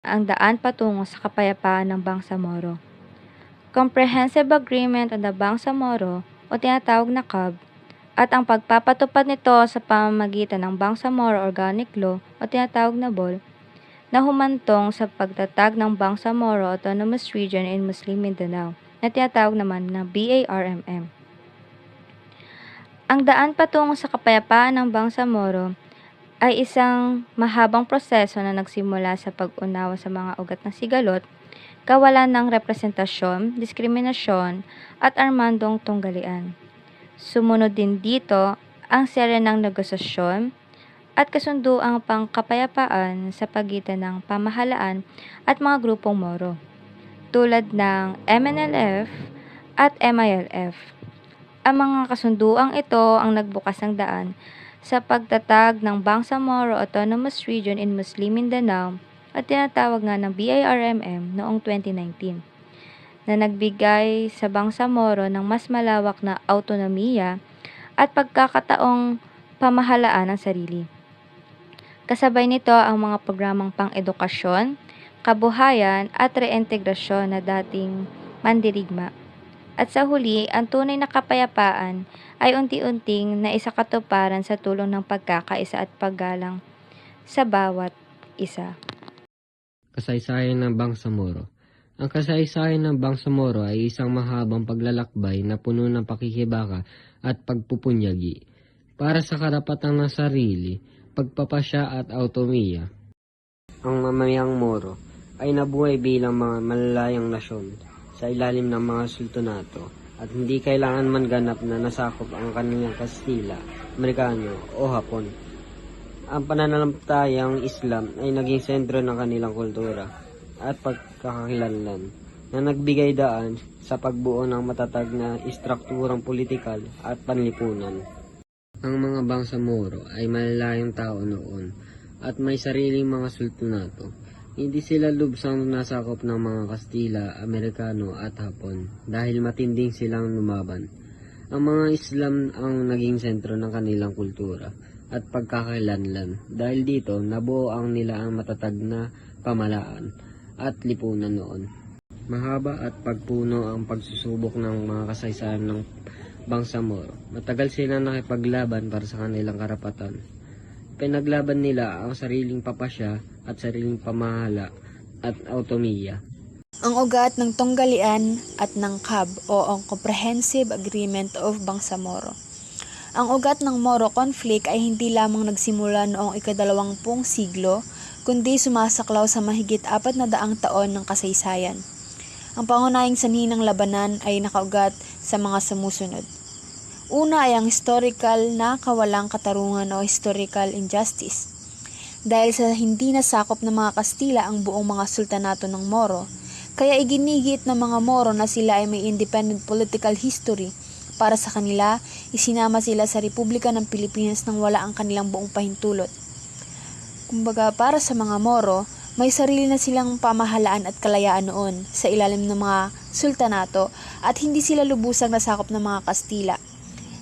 ang daan patungo sa kapayapaan ng Bangsamoro. Comprehensive Agreement on the Bangsamoro o tinatawag na CAB at ang pagpapatupad nito sa pamamagitan ng Bangsamoro Organic Law o tinatawag na BOL na humantong sa pagtatag ng Bangsamoro Autonomous Region in Muslim Mindanao na tinatawag naman na BARMM. Ang daan patungo sa kapayapaan ng Bangsamoro ay isang mahabang proseso na nagsimula sa pag-unawa sa mga ugat ng sigalot, kawalan ng representasyon, diskriminasyon, at armandong tunggalian. Sumunod din dito ang serya ng negosasyon at kasunduang pangkapayapaan sa pagitan ng pamahalaan at mga grupong Moro, tulad ng MNLF at MILF. Ang mga kasunduang ito ang nagbukas ng daan sa pagtatag ng Bangsamoro Autonomous Region in Muslim Mindanao at tinatawag nga ng BIRMM noong 2019 na nagbigay sa Bangsamoro ng mas malawak na autonomiya at pagkakataong pamahalaan ng sarili. Kasabay nito ang mga programang pang-edukasyon, kabuhayan at reintegrasyon na dating mandirigma. At sa huli, ang tunay na kapayapaan ay unti-unting naisakatuparan sa tulong ng pagkakaisa at paggalang sa bawat isa. Kasaysayan ng Bangsamoro Ang kasaysayan ng Bangsamoro ay isang mahabang paglalakbay na puno ng pakikibaka at pagpupunyagi para sa karapatan ng sarili, pagpapasya at autonomiya. Ang mamayang Moro ay nabuhay bilang mga malalayang nasyon sa ilalim ng mga sultanato at hindi kailangan man ganap na nasakop ang kanilang Kastila, Amerikano o Hapon. Ang pananampalatayang Islam ay naging sentro ng kanilang kultura at pagkakakilanlan na nagbigay daan sa pagbuo ng matatag na istrukturang politikal at panlipunan. Ang mga Bangsamoro ay malalayang tao noon at may sariling mga sultanato. Hindi sila lubsang nasakop ng mga Kastila, Amerikano at Hapon dahil matinding silang lumaban. Ang mga Islam ang naging sentro ng kanilang kultura at pagkakalanlan. Dahil dito, nabuo ang nila ang matatag na pamalaan at lipunan noon. Mahaba at pagpuno ang pagsusubok ng mga kasaysayan ng Bangsamoro. Matagal sila nakipaglaban para sa kanilang karapatan. Pinaglaban nila ang sariling papasya at sariling pamahala at autonomiya. ang ugat ng tunggalian at ng CAB o ang Comprehensive Agreement of Bangsamoro. Ang ugat ng Moro conflict ay hindi lamang nagsimula noong ikadalawampung siglo, kundi sumasaklaw sa mahigit apat na daang taon ng kasaysayan. Ang pangunahing sanhi ng labanan ay nakaugat sa mga sumusunod. Una ay ang historical na kawalang katarungan o historical injustice. Dahil sa hindi nasakop ng mga Kastila ang buong mga sultanato ng Moro, kaya iginigit ng mga Moro na sila ay may independent political history. Para sa kanila, isinama sila sa Republika ng Pilipinas nang wala ang kanilang buong pahintulot. Kumbaga, para sa mga Moro, may sarili na silang pamahalaan at kalayaan noon sa ilalim ng mga sultanato at hindi sila lubusang nasakop ng mga Kastila.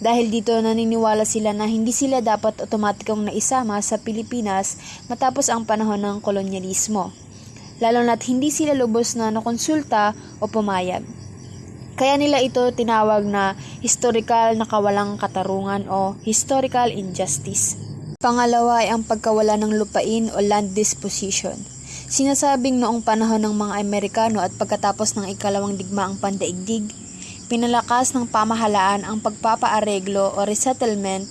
Dahil dito naniniwala sila na hindi sila dapat otomatikong naisama sa Pilipinas matapos ang panahon ng kolonyalismo. Lalo na't hindi sila lubos na nakonsulta o pumayag. Kaya nila ito tinawag na historical na kawalang katarungan o historical injustice. Pangalawa ay ang pagkawala ng lupain o land disposition. Sinasabing noong panahon ng mga Amerikano at pagkatapos ng ikalawang digmaang pandaigdig, pinalakas ng pamahalaan ang pagpapaareglo o resettlement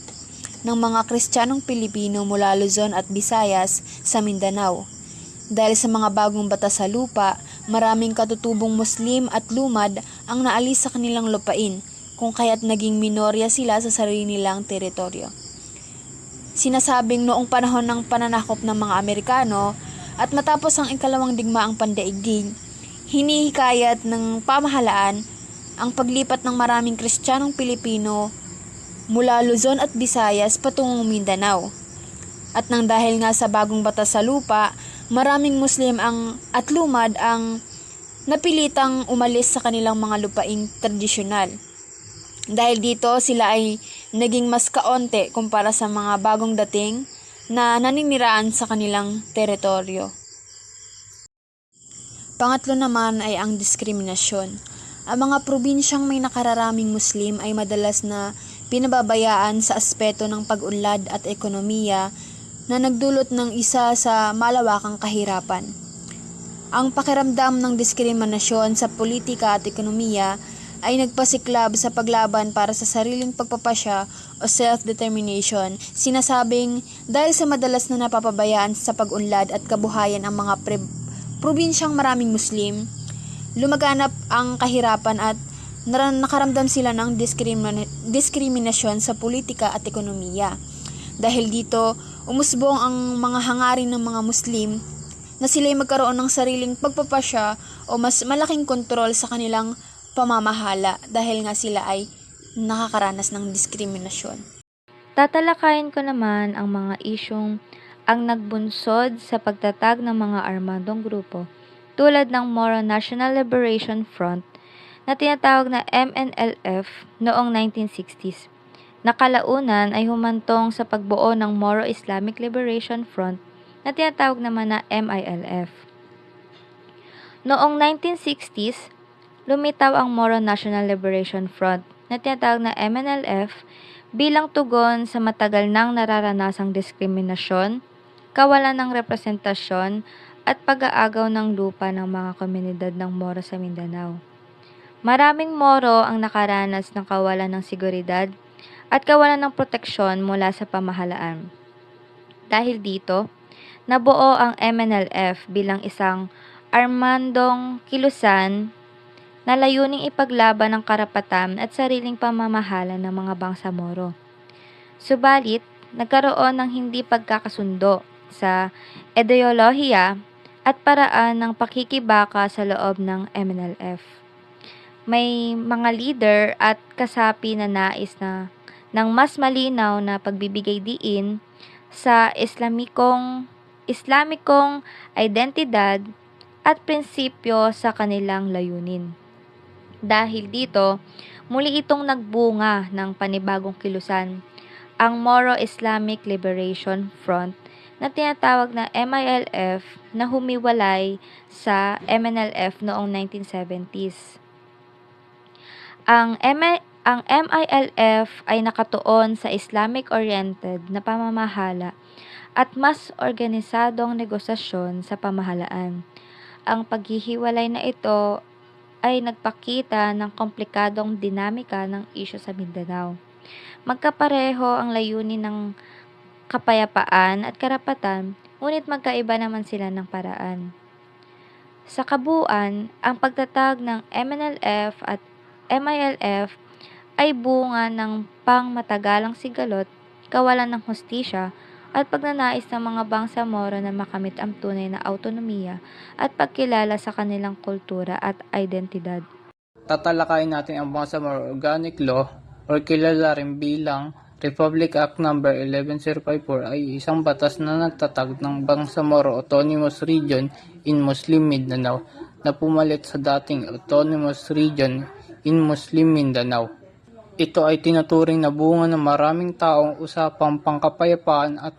ng mga Kristiyanong Pilipino mula Luzon at Visayas sa Mindanao. Dahil sa mga bagong batas sa lupa, maraming katutubong Muslim at lumad ang naalis sa kanilang lupain, kung kaya't naging minorya sila sa sarili nilang teritoryo. Sinasabing noong panahon ng pananakop ng mga Amerikano at matapos ang ikalawang digmaang pandaigdig, hinihikayat ng pamahalaan ang paglipat ng maraming Kristiyanong Pilipino mula Luzon at Visayas patungong Mindanao. At nang dahil nga sa bagong batas sa lupa, maraming Muslim ang at lumad ang napilitang umalis sa kanilang mga lupaing tradisyonal. Dahil dito sila ay naging mas kaonte kumpara sa mga bagong dating na naniniraan sa kanilang teritoryo. Pangatlo naman ay ang diskriminasyon. Ang mga probinsyang may nakararaming Muslim ay madalas na pinababayaan sa aspeto ng pag-unlad at ekonomiya na nagdulot ng isa sa malawakang kahirapan. Ang pakiramdam ng diskriminasyon sa politika at ekonomiya ay nagpasiklab sa paglaban para sa sariling pagpapasya o self-determination, sinasabing dahil sa madalas na napapabayaan sa pag-unlad at kabuhayan ang mga pre- probinsyang maraming Muslim, lumaganap ang kahirapan at nakaramdam sila ng diskrimina- diskriminasyon sa politika at ekonomiya. Dahil dito, umusbong ang mga hangarin ng mga Muslim na sila'y magkaroon ng sariling pagpapasya o mas malaking kontrol sa kanilang pamamahala dahil nga sila ay nakakaranas ng diskriminasyon. Tatalakayin ko naman ang mga isyong ang nagbunsod sa pagtatag ng mga armadong grupo tulad ng Moro National Liberation Front na tinatawag na MNLF noong 1960s. Nakalaunan ay humantong sa pagbuo ng Moro Islamic Liberation Front na tinatawag naman na MILF. Noong 1960s, lumitaw ang Moro National Liberation Front na tinatawag na MNLF bilang tugon sa matagal nang nararanasang diskriminasyon, kawalan ng representasyon at pag-aagaw ng lupa ng mga komunidad ng Moro sa Mindanao. Maraming Moro ang nakaranas ng kawalan ng seguridad at kawalan ng proteksyon mula sa pamahalaan. Dahil dito, nabuo ang MNLF bilang isang armandong kilusan na layuning ipaglaban ang karapatan at sariling pamamahala ng mga bangsamoro. Subalit, nagkaroon ng hindi pagkakasundo sa ideolohiya at paraan ng pakikibaka sa loob ng MNLF. May mga leader at kasapi na nais na ng mas malinaw na pagbibigay diin sa Islamikong Islamikong identidad at prinsipyo sa kanilang layunin. Dahil dito, muli itong nagbunga ng panibagong kilusan, ang Moro Islamic Liberation Front na tinatawag na MILF na humiwalay sa MNLF noong 1970s. Ang, M- ang MILF ay nakatuon sa Islamic-oriented na pamamahala at mas organisadong negosasyon sa pamahalaan. Ang paghihiwalay na ito ay nagpakita ng komplikadong dinamika ng isyu sa Mindanao. Magkapareho ang layunin ng kapayapaan at karapatan, ngunit magkaiba naman sila ng paraan. Sa kabuuan, ang pagtatag ng MNLF at MILF ay bunga ng pangmatagalang sigalot, kawalan ng hustisya, at pagnanais ng mga bangsamoro na makamit ang tunay na autonomiya at pagkilala sa kanilang kultura at identidad. tatalakayin natin ang Bangsamoro Organic Law or kilala rin bilang Republic Act No. 11054 ay isang batas na nagtatag ng Bangsamoro Autonomous Region in Muslim Mindanao na pumalit sa dating Autonomous Region in Muslim Mindanao. Ito ay tinuturing na bunga ng maraming taong usapang pangkapayapaan at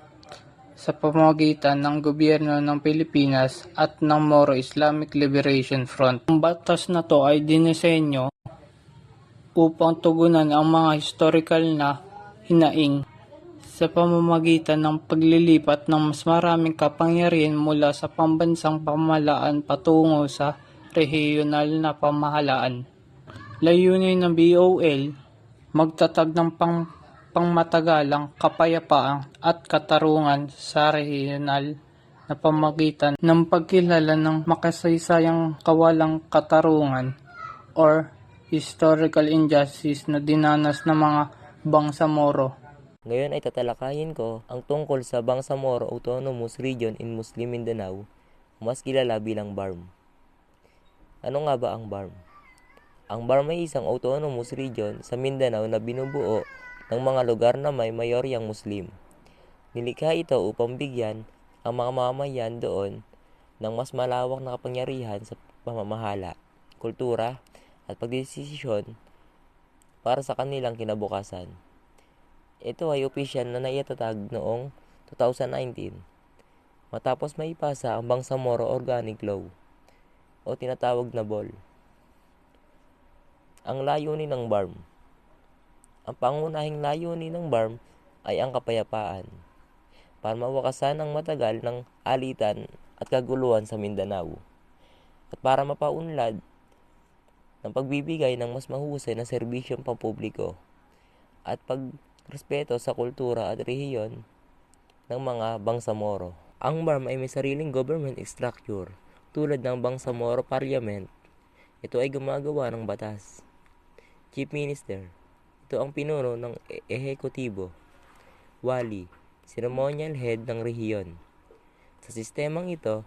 sa pamamagitan ng gobyerno ng Pilipinas at ng Moro Islamic Liberation Front. Ang batas na to ay dinisenyo upang tugunan ang mga historical na hinaing sa pamamagitan ng paglilipat ng mas maraming kapangyarihan mula sa pambansang pamahalaan patungo sa regional na pamahalaan. Layunin ng BOL magtatag ng pang pangmatagalang kapayapaan at katarungan sa regional na pamagitan ng pagkilala ng makasaysayang kawalang katarungan or historical injustice na dinanas ng mga bangsamoro. Ngayon ay tatalakayin ko ang tungkol sa Bangsamoro Autonomous Region in Muslim Mindanao, mas kilala bilang BARM. Ano nga ba ang BARM? Ang BARM ay isang autonomous region sa Mindanao na binubuo ng mga lugar na may mayoryang Muslim. Nilikha ito upang bigyan ang mga mamamayan doon ng mas malawak na kapangyarihan sa pamamahala, kultura at pagdesisyon para sa kanilang kinabukasan. Ito ay opisyal na naitatag noong 2019 matapos maipasa ang Bangsamoro Organic Law. o tinatawag na ball. Ang layunin ng BARM Ang pangunahing layunin ng BARM ay ang kapayapaan para mawakasan ang matagal ng alitan at kaguluhan sa Mindanao at para mapaunlad ng pagbibigay ng mas mahusay na serbisyong pampubliko at pagrespeto sa kultura at rehiyon ng mga Bangsamoro. Ang BARM ay may sariling government structure tulad ng Bangsamoro Parliament. Ito ay gumagawa ng batas. Chief Minister, ito ang pinuno ng e- ehekutibo. Wali, ceremonial head ng rehiyon. Sa sistemang ito,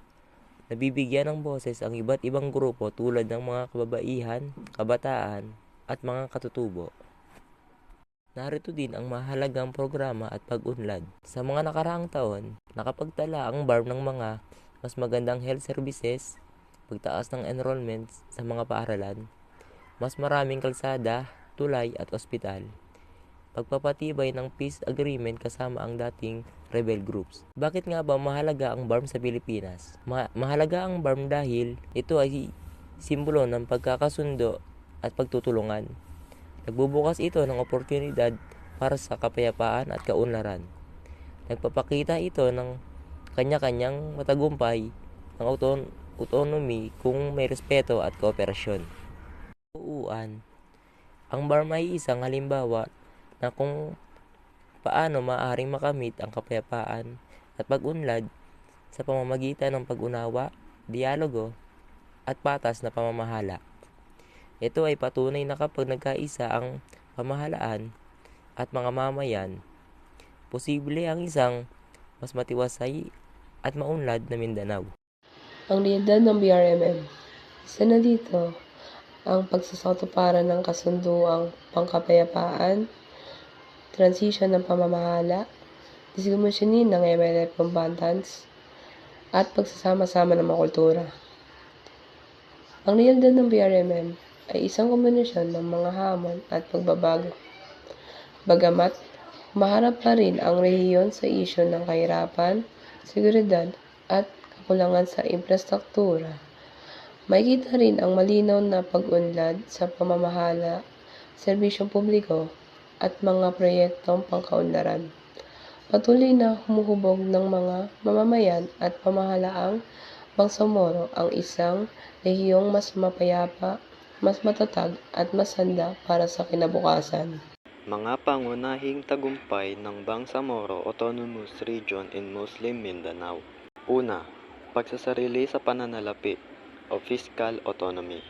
nabibigyan ng boses ang iba't ibang grupo tulad ng mga kababaihan, kabataan, at mga katutubo. Narito din ang mahalagang programa at pag-unlad. Sa mga nakaraang taon, nakapagtala ang BARM ng mga mas magandang health services, pagtaas ng enrollment sa mga paaralan, mas maraming kalsada, tulay at ospital, pagpapatibay ng peace agreement kasama ang dating rebel groups. Bakit nga ba mahalaga ang BARM sa Pilipinas? Ma- mahalaga ang BARM dahil ito ay simbolo ng pagkakasundo at pagtutulungan. Nagbubukas ito ng oportunidad para sa kapayapaan at kaunlaran. Nagpapakita ito ng kanya-kanyang matagumpay ng auton- autonomy kung may respeto at kooperasyon. Uuan, ang BARM ay isang halimbawa na kung paano maaaring makamit ang kapayapaan at pag-unlad sa pamamagitan ng pag-unawa, dialogo, at patas na pamamahala. Ito ay patunay na kapag nagkaisa ang pamahalaan at mga mamayan, posible ang isang mas matiwasay at maunlad na Mindanao. Ang liyadad ng BRMM. Isa na dito ang pagsasautuparan ng kasunduang pangkapayapaan, transition ng pamamahala, diskumisyonin ng MLF combatants, at pagsasama-sama ng mga kultura. Ang liyadad ng BRMM ay isang kombinasyon ng mga hamon at pagbabago. Bagamat maharap pa rin ang rehiyon sa isyo ng kahirapan, seguridad at kakulangan sa infrastruktura. Makikita rin ang malinaw na pag-unlad sa pamamahala, serbisyong publiko, at mga proyektong pangkaunlaran. Patuloy na humuhubog ng mga mamamayan at pamahalaang Bangsamoro ang isang rehiyong mas mapayapa, mas matatag at mas handa para sa kinabukasan. Mga pangunahing tagumpay ng Bangsamoro Autonomous Region in Muslim Mindanao. Una, pagsasarili sa pananalapi o fiscal autonomy.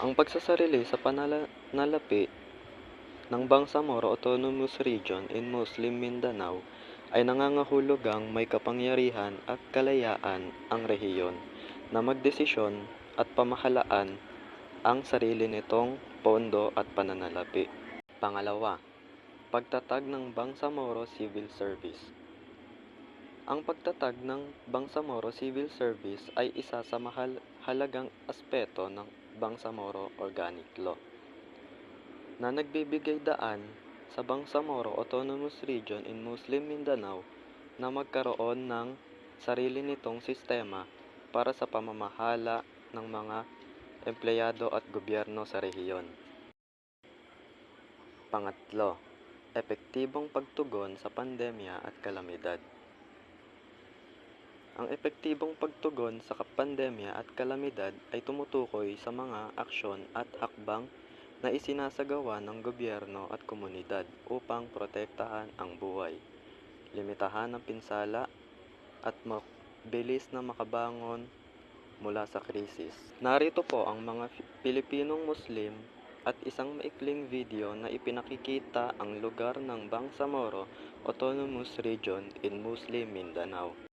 Ang pagsasarili sa pananalapi ng Bangsamoro Autonomous Region in Muslim Mindanao ay nangangahulugang may kapangyarihan at kalayaan ang rehiyon na magdesisyon at pamahalaan ang sarili nitong pondo at pananalapi. Pangalawa, pagtatag ng Bangsamoro Civil Service. Ang pagtatag ng Bangsamoro Civil Service ay isa sa mahalagang aspeto ng Bangsamoro Organic Law na nagbibigay daan sa Bangsamoro Autonomous Region in Muslim Mindanao na magkaroon ng sarili nitong sistema para sa pamamahala ng mga empleyado at gobyerno sa rehiyon. Pangatlo, epektibong pagtugon sa pandemya at kalamidad. Ang epektibong pagtugon sa pandemya at kalamidad ay tumutukoy sa mga aksyon at hakbang na isinasagawa ng gobyerno at komunidad upang protektahan ang buhay, limitahan ang pinsala at mabilis na makabangon mula sa krisis. Narito po ang mga Pilipinong Muslim at isang maikling video na ipinakikita ang lugar ng Bangsamoro Autonomous Region in Muslim Mindanao.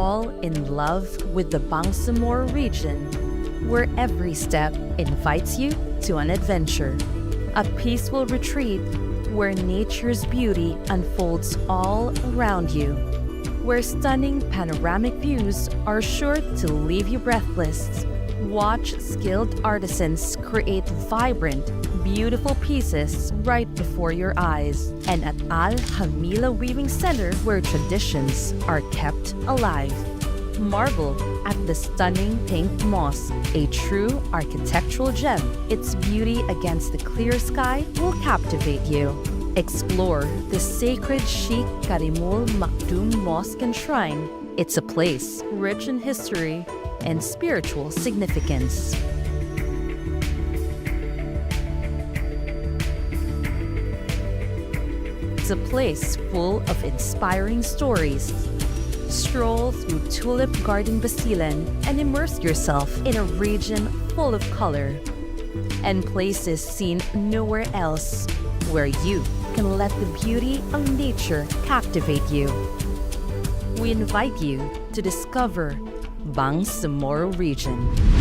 Fall in love with the Bangsamoro region, where every step invites you to an adventure. A peaceful retreat where nature's beauty unfolds all around you, where stunning panoramic views are sure to leave you breathless, Watch skilled artisans create vibrant, beautiful pieces right before your eyes. And at Al Hamila Weaving Center, where traditions are kept alive. Marvel at the stunning pink moss, a true architectural gem. Its beauty against the clear sky will captivate you. Explore the sacred Sheikh Karimul Maktoum Mosque and Shrine. It's a place rich in history and spiritual significance. A place full of inspiring stories. Stroll through Tulip Garden Basilan and immerse yourself in a region full of color and places seen nowhere else where you can let the beauty of nature captivate you. We invite you to discover Bangsamoro region.